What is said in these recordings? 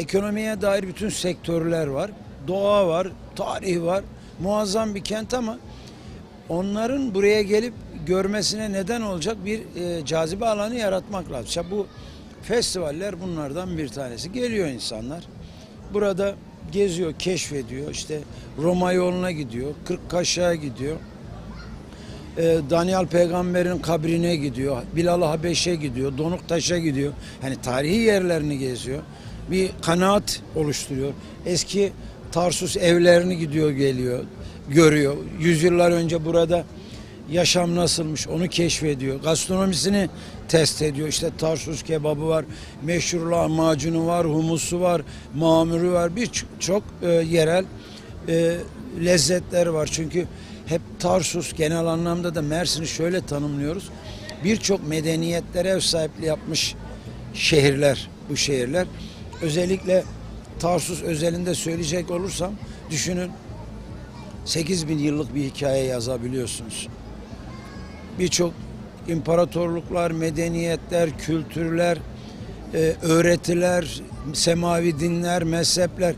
Ekonomiye dair bütün sektörler var. Doğa var, tarih var. Muazzam bir kent ama onların buraya gelip görmesine neden olacak bir e, cazibe alanı yaratmak lazım. İşte bu festivaller bunlardan bir tanesi. Geliyor insanlar. Burada geziyor, keşfediyor. İşte Roma yoluna gidiyor, Kırkkaş'a gidiyor. E, Daniel peygamberin kabrine gidiyor. Bilal Habeş'e gidiyor. Donuktaş'a gidiyor. Hani tarihi yerlerini geziyor. Bir kanaat oluşturuyor. Eski Tarsus evlerini gidiyor geliyor. Görüyor. Yüzyıllar önce burada yaşam nasılmış onu keşfediyor. Gastronomisini test ediyor. İşte Tarsus kebabı var, meşhur lahmacunu var, humusu var, mamuru var. Birçok e, yerel e, lezzetler var. Çünkü hep Tarsus genel anlamda da Mersin'i şöyle tanımlıyoruz. Birçok medeniyetlere ev sahipliği yapmış şehirler bu şehirler. Özellikle Tarsus özelinde söyleyecek olursam düşünün 8 bin yıllık bir hikaye yazabiliyorsunuz. Birçok imparatorluklar, medeniyetler, kültürler, e, öğretiler, semavi dinler, mezhepler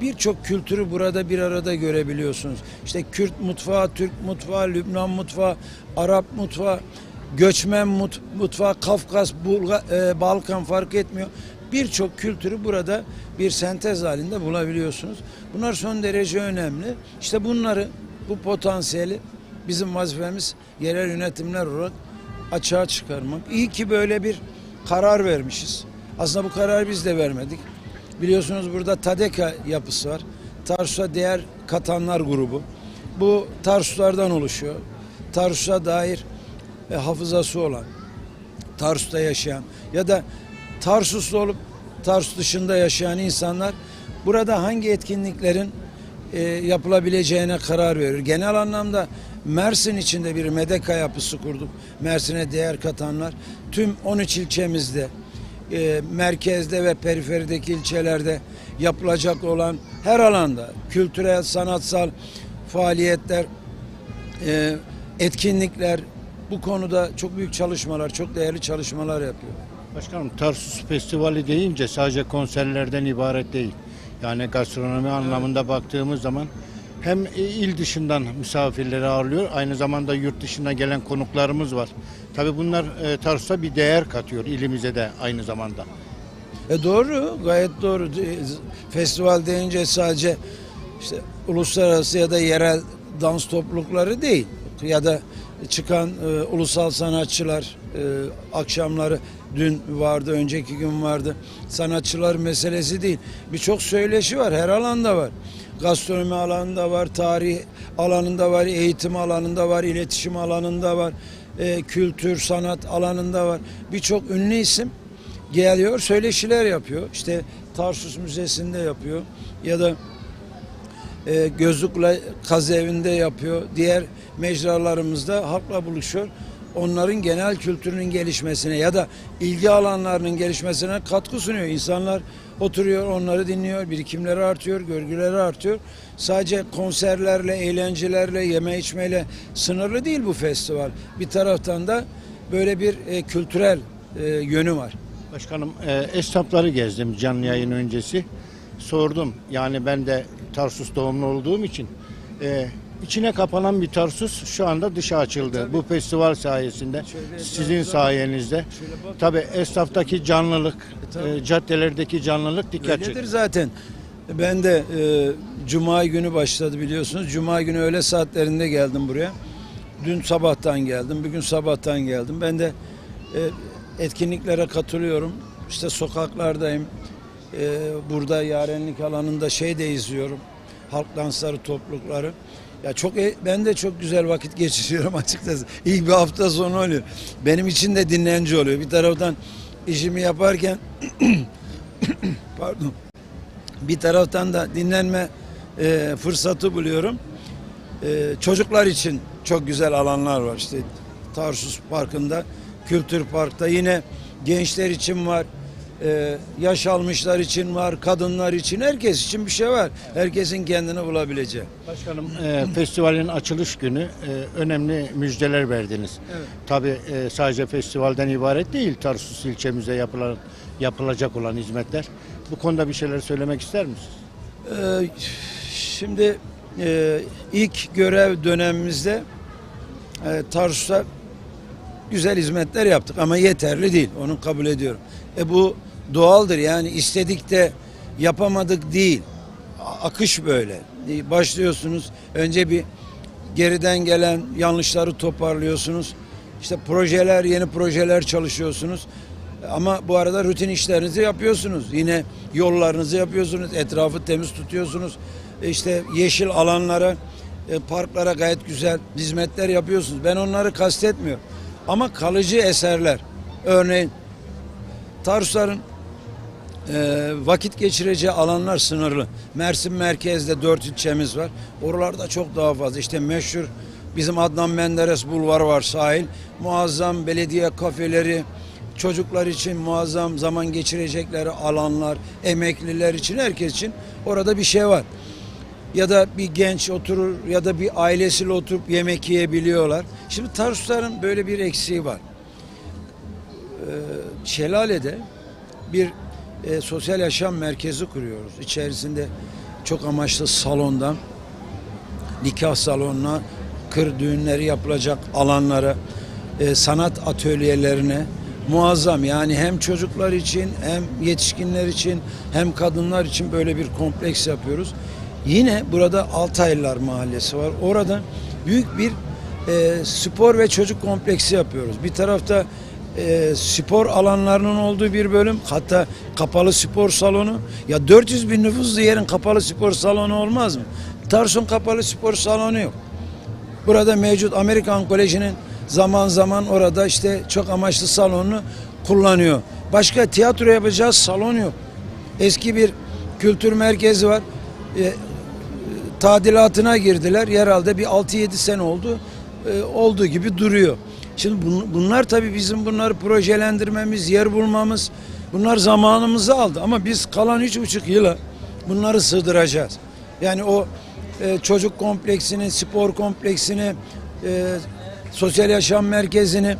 birçok kültürü burada bir arada görebiliyorsunuz. İşte Kürt mutfağı, Türk mutfağı, Lübnan mutfağı, Arap mutfağı, göçmen mut- mutfağı, Kafkas, Bulga, e, Balkan fark etmiyor. Birçok kültürü burada bir sentez halinde bulabiliyorsunuz. Bunlar son derece önemli. İşte bunları, bu potansiyeli bizim vazifemiz yerel yönetimler olarak açığa çıkarmak. İyi ki böyle bir karar vermişiz. Aslında bu kararı biz de vermedik. Biliyorsunuz burada TADEKA yapısı var. Tarsus'a değer katanlar grubu. Bu Tarsuslardan oluşuyor. Tarsus'a dair e, hafızası olan, Tarsus'ta yaşayan ya da Tarsuslu olup Tarsus dışında yaşayan insanlar burada hangi etkinliklerin e, yapılabileceğine karar verir. Genel anlamda Mersin içinde bir Medeka yapısı kurduk. Mersin'e değer katanlar tüm 13 ilçemizde e, merkezde ve periferideki ilçelerde yapılacak olan her alanda kültürel, sanatsal faaliyetler, e, etkinlikler bu konuda çok büyük çalışmalar, çok değerli çalışmalar yapıyor. Başkanım Tarsus Festivali deyince sadece konserlerden ibaret değil. Yani gastronomi anlamında baktığımız zaman hem il dışından misafirleri ağırlıyor, aynı zamanda yurt dışından gelen konuklarımız var. Tabii bunlar e, Tarsus'a bir değer katıyor ilimize de aynı zamanda. E doğru, gayet doğru. E, Festival deyince sadece işte uluslararası ya da yerel dans toplulukları değil ya da çıkan e, ulusal sanatçılar e, akşamları dün vardı, önceki gün vardı. Sanatçılar meselesi değil. Birçok söyleşi var, her alanda var. Gastronomi alanında var, tarih alanında var, eğitim alanında var, iletişim alanında var, e, kültür, sanat alanında var. Birçok ünlü isim geliyor, söyleşiler yapıyor. İşte Tarsus Müzesi'nde yapıyor ya da e, Gözlükle Kazı Evi'nde yapıyor. Diğer mecralarımızda halkla buluşuyor. Onların genel kültürünün gelişmesine ya da ilgi alanlarının gelişmesine katkı sunuyor. İnsanlar oturuyor, onları dinliyor, birikimleri artıyor, görgüleri artıyor. Sadece konserlerle, eğlencelerle, yeme içmeyle sınırlı değil bu festival. Bir taraftan da böyle bir e, kültürel e, yönü var. Başkanım e, esnafları gezdim canlı yayın öncesi. Sordum yani ben de Tarsus doğumlu olduğum için e, içine kapanan bir Tarsus şu anda dışa açıldı. Bu festival sayesinde Şöyle sizin biraz sayenizde. Tabii esnaftaki canlılık, tabii. e, caddelerdeki canlılık dikkat Öyledir çekiyor. zaten. Ben de e, Cuma günü başladı biliyorsunuz. Cuma günü öğle saatlerinde geldim buraya. Dün sabahtan geldim, bugün sabahtan geldim. Ben de e, etkinliklere katılıyorum. İşte sokaklardayım. E, burada yarenlik alanında şey de izliyorum. Halk dansları, toplulukları. Ya çok e- ben de çok güzel vakit geçiriyorum açıkçası. İyi bir hafta sonu oluyor. Benim için de dinlence oluyor. Bir taraftan işimi yaparken pardon bir taraftan da dinlenme e, fırsatı buluyorum. E, çocuklar için çok güzel alanlar var işte Tarsus Parkı'nda, Kültür Park'ta yine gençler için var. E, yaş almışlar için var, kadınlar için, herkes için bir şey var. Herkesin kendini bulabileceği. Başkanım e, festivalin açılış günü e, önemli müjdeler verdiniz. Evet. Tabii e, sadece festivalden ibaret değil Tarsus ilçemize yapılan, yapılacak olan hizmetler. Bu konuda bir şeyler söylemek ister misiniz? Ee, şimdi e, ilk görev dönemimizde e, Tarsus'a güzel hizmetler yaptık ama yeterli değil. Onu kabul ediyorum. E bu doğaldır yani istedik de yapamadık değil. Akış böyle. Başlıyorsunuz önce bir geriden gelen yanlışları toparlıyorsunuz. İşte projeler, yeni projeler çalışıyorsunuz. Ama bu arada rutin işlerinizi yapıyorsunuz. Yine yollarınızı yapıyorsunuz, etrafı temiz tutuyorsunuz. E İşte yeşil alanlara, e, parklara gayet güzel hizmetler yapıyorsunuz. Ben onları kastetmiyorum. Ama kalıcı eserler, örneğin Tarsusların e, vakit geçireceği alanlar sınırlı. Mersin merkezde dört ilçemiz var. Oralarda çok daha fazla. İşte meşhur bizim Adnan Menderes Bulvarı var sahil. Muazzam belediye kafeleri, çocuklar için muazzam zaman geçirecekleri alanlar, emekliler için, herkes için orada bir şey var. Ya da bir genç oturur ya da bir ailesiyle oturup yemek yiyebiliyorlar. Şimdi Tarsusların böyle bir eksiği var. Şelale'de bir e, sosyal yaşam merkezi kuruyoruz. İçerisinde çok amaçlı salondan nikah salonuna, kır düğünleri yapılacak alanlara, e, sanat atölyelerine muazzam yani hem çocuklar için hem yetişkinler için hem kadınlar için böyle bir kompleks yapıyoruz. Yine burada Altaylılar Mahallesi var. Orada büyük bir e, spor ve çocuk kompleksi yapıyoruz. Bir tarafta e, spor alanlarının olduğu bir bölüm hatta kapalı spor salonu ya 400 bin nüfuslu yerin kapalı spor salonu olmaz mı? Tarsun kapalı spor salonu yok. Burada mevcut Amerikan Koleji'nin zaman zaman orada işte çok amaçlı salonunu kullanıyor. Başka tiyatro yapacağız salon yok. Eski bir kültür merkezi var. E, tadilatına girdiler. Herhalde bir 6-7 sene oldu. E, olduğu gibi duruyor. Şimdi bun- bunlar tabii bizim bunları projelendirmemiz, yer bulmamız bunlar zamanımızı aldı. Ama biz kalan üç buçuk yıla bunları sığdıracağız. Yani o e, çocuk kompleksini, spor kompleksini, e, sosyal yaşam merkezini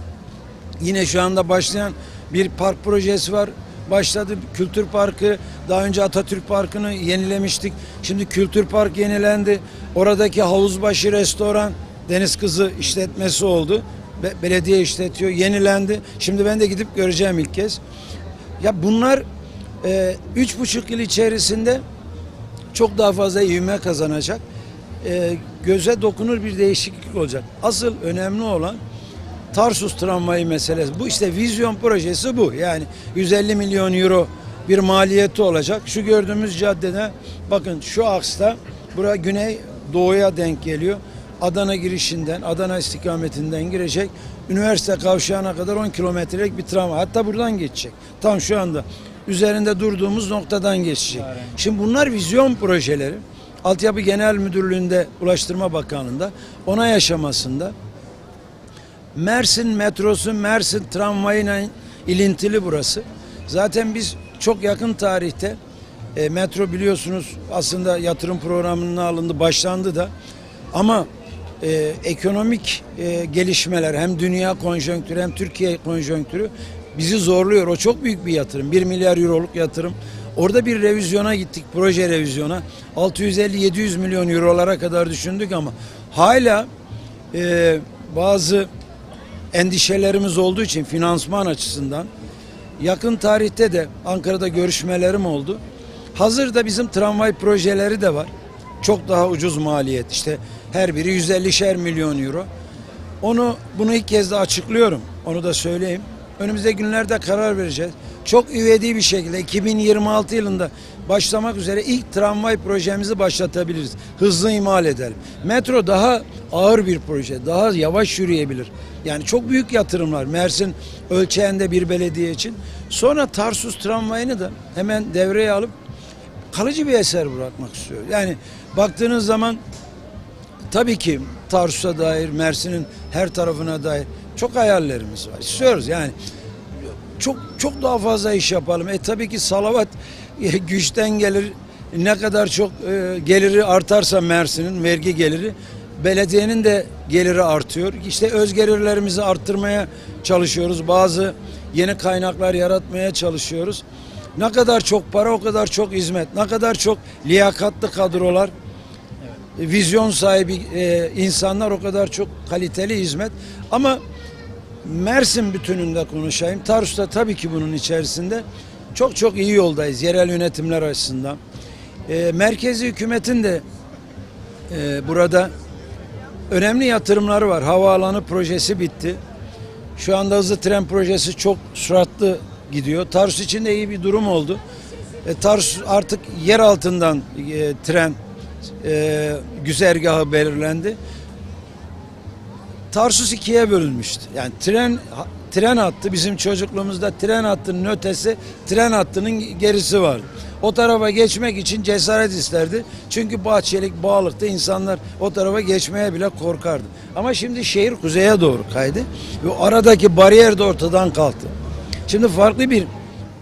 yine şu anda başlayan bir park projesi var. Başladı Kültür Parkı. Daha önce Atatürk Parkı'nı yenilemiştik. Şimdi Kültür Park yenilendi. Oradaki Havuzbaşı Restoran Deniz Kızı işletmesi oldu. Be- belediye işletiyor. Yenilendi. Şimdi ben de gidip göreceğim ilk kez. Ya bunlar e, üç buçuk yıl içerisinde çok daha fazla ivme kazanacak. E, göze dokunur bir değişiklik olacak. Asıl önemli olan Tarsus tramvayı meselesi. Bu işte vizyon projesi bu. Yani 150 milyon euro bir maliyeti olacak. Şu gördüğümüz caddede bakın şu aksta bura güney doğuya denk geliyor. Adana girişinden, Adana istikametinden girecek. Üniversite kavşağına kadar 10 kilometrelik bir tramvay. Hatta buradan geçecek. Tam şu anda üzerinde durduğumuz noktadan geçecek. Şimdi bunlar vizyon projeleri. Altyapı Genel Müdürlüğü'nde, Ulaştırma Bakanlığı'nda, onay aşamasında Mersin metrosu, Mersin tramvayıyla ilintili burası. Zaten biz çok yakın tarihte e, metro biliyorsunuz aslında yatırım programına alındı, başlandı da. Ama e, ekonomik e, gelişmeler hem dünya konjonktürü hem Türkiye konjonktürü bizi zorluyor. O çok büyük bir yatırım. 1 milyar euroluk yatırım. Orada bir revizyona gittik, proje revizyona. 650-700 milyon eurolara kadar düşündük ama hala e, bazı endişelerimiz olduğu için finansman açısından yakın tarihte de Ankara'da görüşmelerim oldu. Hazırda bizim tramvay projeleri de var. Çok daha ucuz maliyet. İşte her biri 150'şer milyon euro. Onu bunu ilk kez de açıklıyorum. Onu da söyleyeyim. Önümüzdeki günlerde karar vereceğiz. Çok üvedi bir şekilde 2026 yılında başlamak üzere ilk tramvay projemizi başlatabiliriz. Hızlı imal edelim. Metro daha ağır bir proje. Daha yavaş yürüyebilir. Yani çok büyük yatırımlar. Mersin ölçeğinde bir belediye için. Sonra Tarsus tramvayını da hemen devreye alıp kalıcı bir eser bırakmak istiyor. Yani baktığınız zaman tabii ki Tarsus'a dair, Mersin'in her tarafına dair çok hayallerimiz var. İstiyoruz yani çok çok daha fazla iş yapalım. E tabii ki salavat güçten gelir. Ne kadar çok e, geliri artarsa Mersin'in vergi geliri belediyenin de geliri artıyor. İşte öz gelirlerimizi arttırmaya çalışıyoruz. Bazı yeni kaynaklar yaratmaya çalışıyoruz. Ne kadar çok para o kadar çok hizmet. Ne kadar çok liyakatlı kadrolar, vizyon sahibi e, insanlar o kadar çok kaliteli hizmet. Ama Mersin bütününde konuşayım. Tarsus'ta tabii ki bunun içerisinde çok çok iyi yoldayız yerel yönetimler açısından. E, merkezi hükümetin de e, burada önemli yatırımları var. Havaalanı projesi bitti. Şu anda hızlı tren projesi çok süratli gidiyor. Tarsus için de iyi bir durum oldu. E, Tarsus artık yer altından e, tren e, güzergahı belirlendi. Tarsus ikiye bölünmüştü. Yani tren tren hattı bizim çocukluğumuzda tren hattının ötesi tren hattının gerisi vardı. O tarafa geçmek için cesaret isterdi. Çünkü Bahçelik, Bağlık'ta insanlar o tarafa geçmeye bile korkardı. Ama şimdi şehir kuzeye doğru kaydı. Ve aradaki bariyer de ortadan kalktı. Şimdi farklı bir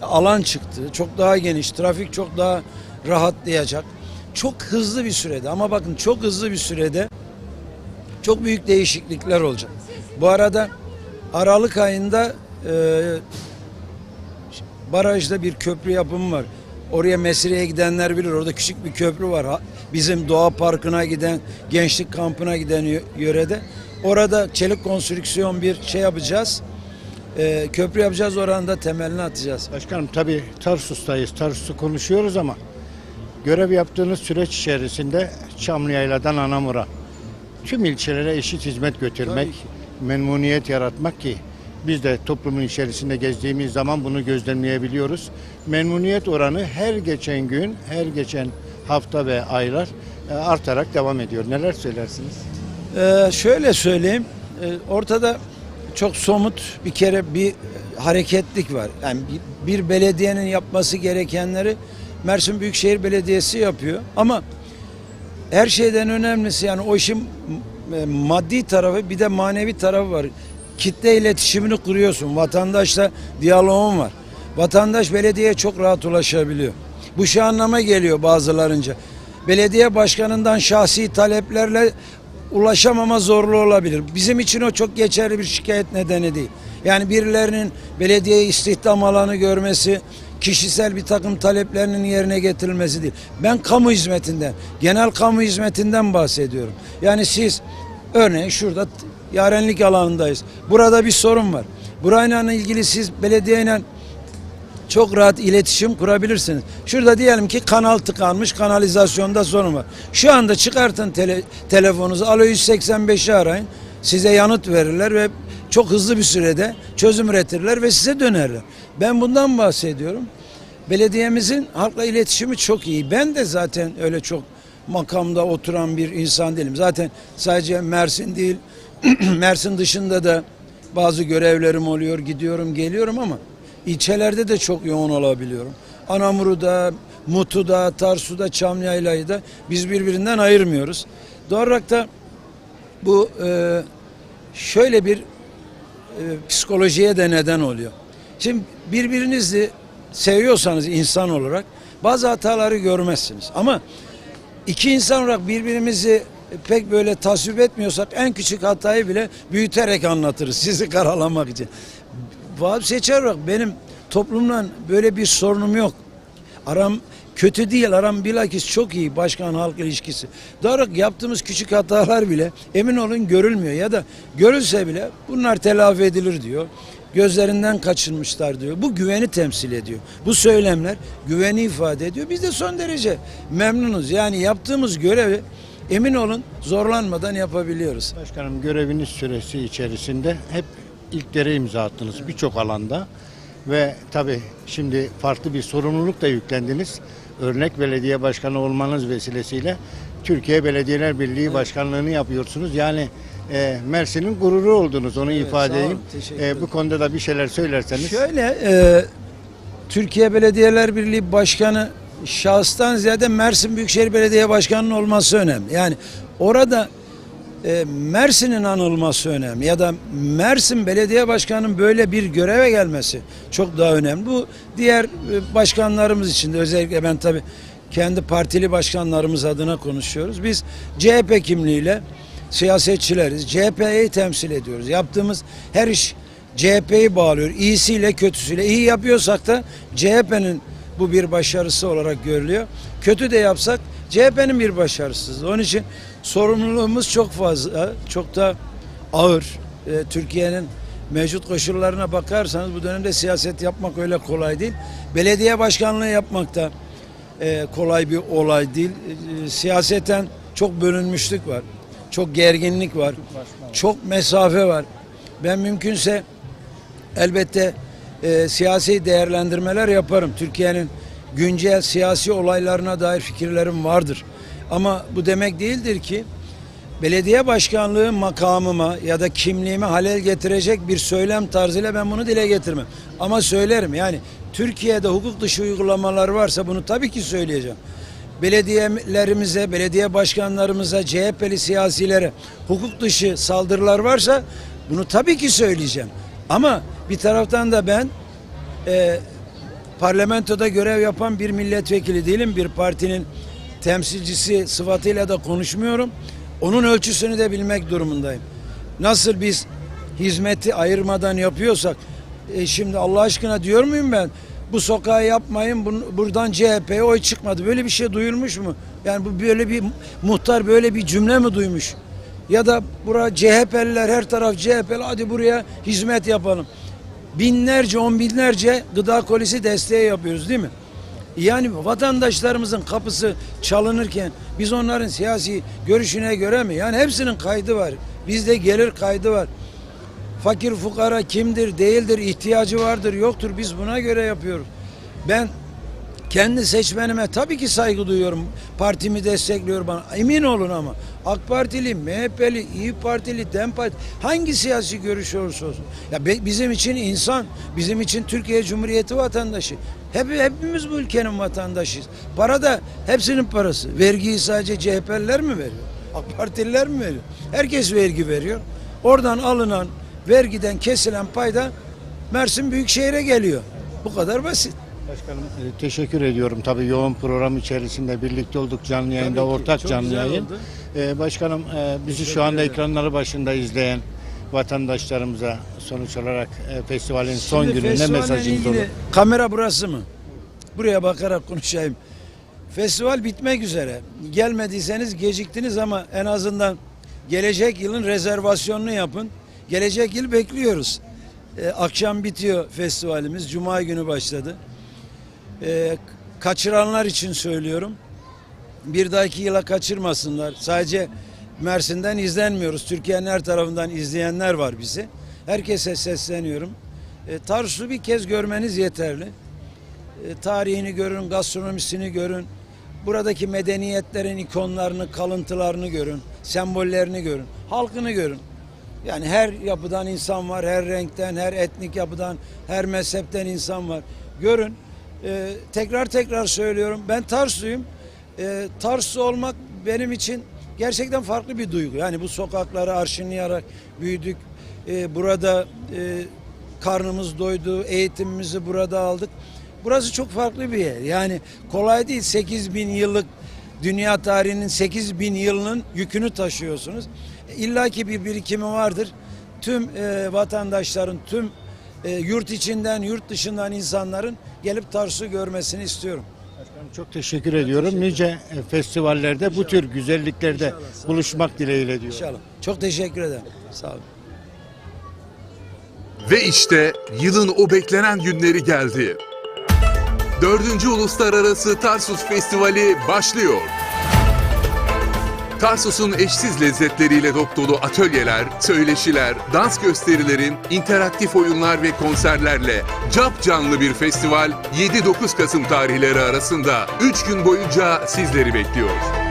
alan çıktı. Çok daha geniş. Trafik çok daha rahatlayacak. Çok hızlı bir sürede ama bakın çok hızlı bir sürede çok büyük değişiklikler olacak. Bu arada Aralık ayında e, barajda bir köprü yapımı var. Oraya Mesire'ye gidenler bilir. Orada küçük bir köprü var. Bizim Doğa Parkı'na giden, gençlik kampına giden yö- yörede. Orada çelik konstrüksiyon bir şey yapacağız. E, köprü yapacağız oranın da temelini atacağız. Başkanım tabii Tarsus'tayız. Tarsus'u konuşuyoruz ama görev yaptığınız süreç içerisinde Çamlıyayla'dan Anamur'a tüm ilçelere eşit hizmet götürmek, memnuniyet yaratmak ki biz de toplumun içerisinde gezdiğimiz zaman bunu gözlemleyebiliyoruz. Memnuniyet oranı her geçen gün, her geçen hafta ve aylar e, artarak devam ediyor. Neler söylersiniz? Ee, şöyle söyleyeyim, Ee, ortada çok somut bir kere bir hareketlik var. Yani bir belediyenin yapması gerekenleri Mersin Büyükşehir Belediyesi yapıyor. Ama her şeyden önemlisi yani o işin e, maddi tarafı bir de manevi tarafı var. Kitle iletişimini kuruyorsun. Vatandaşla diyaloğun var. Vatandaş belediyeye çok rahat ulaşabiliyor. Bu şu anlama geliyor bazılarınca. Belediye başkanından şahsi taleplerle ulaşamama zorluğu olabilir. Bizim için o çok geçerli bir şikayet nedeni değil. Yani birilerinin belediye istihdam alanı görmesi, kişisel bir takım taleplerinin yerine getirilmesi değil. Ben kamu hizmetinden, genel kamu hizmetinden bahsediyorum. Yani siz örneğin şurada yarenlik alanındayız. Burada bir sorun var. Burayla ilgili siz belediyeyle çok rahat iletişim kurabilirsiniz. Şurada diyelim ki kanal tıkanmış, kanalizasyonda sorun var. Şu anda çıkartın tele, telefonunuzu, alo 185'i arayın. Size yanıt verirler ve çok hızlı bir sürede çözüm üretirler ve size dönerler. Ben bundan bahsediyorum. Belediyemizin halkla iletişimi çok iyi. Ben de zaten öyle çok makamda oturan bir insan değilim. Zaten sadece Mersin değil, Mersin dışında da bazı görevlerim oluyor, gidiyorum, geliyorum ama ilçelerde de çok yoğun olabiliyorum. Anamur'da, Mutu'da, Tarsu'da, Çamlıyayla'yı da biz birbirinden ayırmıyoruz. Doğal da bu e, şöyle bir e, psikolojiye de neden oluyor. Şimdi birbirinizi seviyorsanız insan olarak bazı hataları görmezsiniz. Ama iki insan olarak birbirimizi pek böyle tasvip etmiyorsak en küçük hatayı bile büyüterek anlatırız sizi karalamak için. Vahap Seçer olarak benim toplumla böyle bir sorunum yok. Aram kötü değil, aram bilakis çok iyi başkan halk ilişkisi. Doğru yaptığımız küçük hatalar bile emin olun görülmüyor ya da görülse bile bunlar telafi edilir diyor. Gözlerinden kaçırmışlar diyor. Bu güveni temsil ediyor. Bu söylemler güveni ifade ediyor. Biz de son derece memnunuz. Yani yaptığımız görevi emin olun zorlanmadan yapabiliyoruz. Başkanım göreviniz süresi içerisinde hep ilklere imza attınız birçok alanda ve tabii şimdi farklı bir sorumluluk da yüklendiniz. Örnek belediye başkanı olmanız vesilesiyle Türkiye Belediyeler Birliği Başkanlığını yapıyorsunuz. Yani e, Mersin'in gururu oldunuz onu Evet, ifade edeyim. E, bu konuda da bir şeyler söylerseniz. Şöyle e, Türkiye Belediyeler Birliği Başkanı şahıstan ziyade Mersin Büyükşehir Belediye Başkanı'nın olması önemli. Yani orada e, Mersin'in anılması önemli ya da Mersin Belediye Başkanı'nın böyle bir göreve gelmesi çok daha önemli. Bu diğer e, başkanlarımız için de özellikle ben tabii kendi partili başkanlarımız adına konuşuyoruz. Biz CHP kimliğiyle siyasetçileriz. CHP'yi temsil ediyoruz. Yaptığımız her iş CHP'yi bağlıyor. İyisiyle kötüsüyle. iyi yapıyorsak da CHP'nin bu bir başarısı olarak görülüyor. Kötü de yapsak CHP'nin bir başarısız. Onun için sorumluluğumuz çok fazla, çok da ağır. Ee, Türkiye'nin mevcut koşullarına bakarsanız bu dönemde siyaset yapmak öyle kolay değil. Belediye başkanlığı yapmak da e, kolay bir olay değil. E, siyaseten çok bölünmüşlük var. Çok gerginlik var. Çok mesafe var. Ben mümkünse elbette e, siyasi değerlendirmeler yaparım. Türkiye'nin güncel siyasi olaylarına dair fikirlerim vardır. Ama bu demek değildir ki belediye başkanlığı makamıma ya da kimliğime halel getirecek bir söylem tarzıyla ben bunu dile getirmem. Ama söylerim yani Türkiye'de hukuk dışı uygulamalar varsa bunu tabii ki söyleyeceğim. Belediyelerimize, belediye başkanlarımıza, CHP'li siyasilere hukuk dışı saldırılar varsa bunu tabii ki söyleyeceğim. Ama bir taraftan da ben e, parlamentoda görev yapan bir milletvekili değilim. Bir partinin temsilcisi sıfatıyla da konuşmuyorum. Onun ölçüsünü de bilmek durumundayım. Nasıl biz hizmeti ayırmadan yapıyorsak e, şimdi Allah aşkına diyor muyum ben bu sokağı yapmayın buradan CHP'ye oy çıkmadı. Böyle bir şey duyulmuş mu? Yani bu böyle bir muhtar böyle bir cümle mi duymuş? Ya da bura CHP'liler her taraf CHP'li hadi buraya hizmet yapalım. Binlerce on binlerce gıda kolisi desteği yapıyoruz değil mi? Yani vatandaşlarımızın kapısı çalınırken biz onların siyasi görüşüne göre mi? Yani hepsinin kaydı var. Bizde gelir kaydı var. Fakir fukara kimdir, değildir, ihtiyacı vardır, yoktur. Biz buna göre yapıyoruz. Ben kendi seçmenime tabii ki saygı duyuyorum. Partimi destekliyor bana. Emin olun ama AK Partili, MHP'li, İyi Partili, DEM Parti hangi siyasi görüş olursa olsun. Ya be- bizim için insan, bizim için Türkiye Cumhuriyeti vatandaşı. Hep, hepimiz bu ülkenin vatandaşıyız. Para da hepsinin parası. Vergiyi sadece CHP'liler mi veriyor? AK Partililer mi veriyor? Herkes vergi veriyor. Oradan alınan vergiden kesilen payda Mersin Büyükşehir'e geliyor. Bu kadar basit. Başkanım e, teşekkür ediyorum. Tabii yoğun program içerisinde birlikte olduk canlı yayında, Tabii ki. ortak Çok canlı güzel yayın. oldu. E, başkanım e, bizi şu anda ekranları başında izleyen vatandaşlarımıza sonuç olarak e, festivalin son Şimdi günü ne festivalle mesajınız olur? ilgili- Kamera burası mı? Buraya bakarak konuşayım. Festival bitmek üzere. Gelmediyseniz geciktiniz ama en azından gelecek yılın rezervasyonunu yapın. Gelecek yıl bekliyoruz. Ee, akşam bitiyor festivalimiz. Cuma günü başladı. Ee, kaçıranlar için söylüyorum. Bir dahaki yıla kaçırmasınlar. Sadece Mersin'den izlenmiyoruz. Türkiye'nin her tarafından izleyenler var bizi. Herkese sesleniyorum. E, Tarsus'u bir kez görmeniz yeterli. E, tarihini görün, gastronomisini görün. Buradaki medeniyetlerin ikonlarını, kalıntılarını görün. Sembollerini görün. Halkını görün. Yani her yapıdan insan var, her renkten, her etnik yapıdan, her mezhepten insan var. Görün. E, tekrar tekrar söylüyorum. Ben Tarsu'yum. E, Tarsu olmak benim için gerçekten farklı bir duygu. Yani bu sokakları arşınlayarak büyüdük. E, burada e, karnımız doydu, eğitimimizi burada aldık. Burası çok farklı bir yer. Yani kolay değil. 8 bin yıllık dünya tarihinin 8 bin yılının yükünü taşıyorsunuz. İlla ki bir birikimi vardır. Tüm e, vatandaşların, tüm e, yurt içinden, yurt dışından insanların gelip Tarsus'u görmesini istiyorum. Başkanım çok teşekkür ediyorum. Nice e, festivallerde bu tür güzelliklerde İnşallah, buluşmak dileğiyle diyorum. İnşallah. Çok teşekkür ederim. Sağ olun. Ve işte yılın o beklenen günleri geldi. Dördüncü Uluslararası Tarsus Festivali başlıyor. Tarsus'un eşsiz lezzetleriyle dop atölyeler, söyleşiler, dans gösterileri, interaktif oyunlar ve konserlerle cap canlı bir festival 7-9 Kasım tarihleri arasında 3 gün boyunca sizleri bekliyor.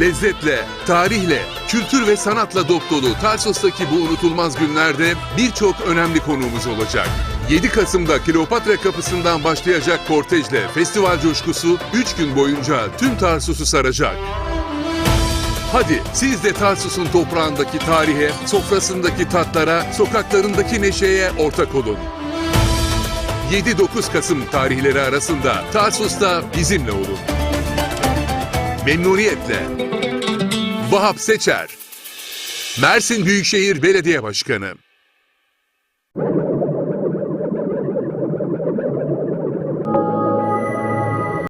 Lezzetle, tarihle, kültür ve sanatla dop dolu Tarsus'taki bu unutulmaz günlerde birçok önemli konuğumuz olacak. 7 Kasım'da Kleopatra kapısından başlayacak kortejle festival coşkusu 3 gün boyunca tüm Tarsus'u saracak. Hadi siz de Tarsus'un toprağındaki tarihe, sofrasındaki tatlara, sokaklarındaki neşeye ortak olun. 7-9 Kasım tarihleri arasında Tarsus'ta bizimle olun. Memnuniyetle. Vahap Seçer Mersin Büyükşehir Belediye Başkanı